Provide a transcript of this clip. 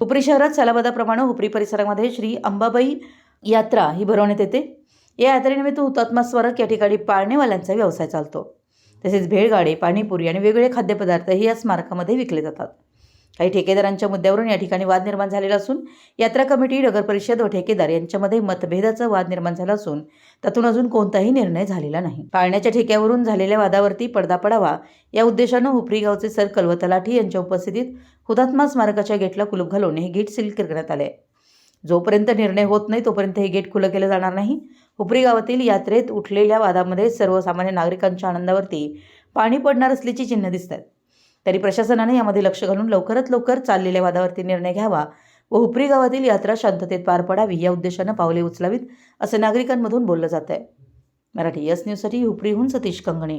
हुपरी शहरात सालाबादाप्रमाणे हुपरी परिसरामध्ये श्री अंबाबाई यात्रा ही भरवण्यात येते. या यात्रेनिमित्त हुतात्मा स्मारक या ठिकाणी पाळणेवाल्यांचा व्यवसाय चालतो. तसेच भेळगाडे पाणीपुरी आणि वेगवेगळे खाद्यपदार्थ हे या स्मारकामध्ये विकले जातात. काही ठेकेदारांच्या मुद्द्यावरून या ठिकाणी वाद निर्माण झालेला असून यात्रा कमिटी नगर परिषद व ठेकेदार यांच्यामध्ये मतभेदाचा वाद निर्माण झाला असून त्यातून अजून कोणताही निर्णय झालेला नाही. पाळण्याच्या ठेक्यावरून झालेल्या वादावरती पडदा पडावा या उद्देशानं हुपरीगावचे सर्कल व तलाठी यांच्या उपस्थितीत हुतात्मा स्मारकाच्या गेटला कुलूप घालून हे गेट सील करण्यात आले. जोपर्यंत निर्णय होत नाही तोपर्यंत हे गेट खुलं केलं जाणार नाही. हुपरी गावातील यात्रेत उठलेल्या वादामध्ये सर्वसामान्य नागरिकांच्या आनंदावरती पाणी पडणार असल्याची चिन्ह दिसतात. तरी प्रशासनाने यामध्ये लक्ष घालून लवकरात लवकर चाललेल्या वादावरती निर्णय घ्यावा व हुपरी गावातील यात्रा शांततेत पार पडावी या उद्देशानं पावले उचलावीत असं नागरिकांमधून बोललं जात आहे मराठी यस न्यूजसाठी हुपरीहून सतीश कंगणे.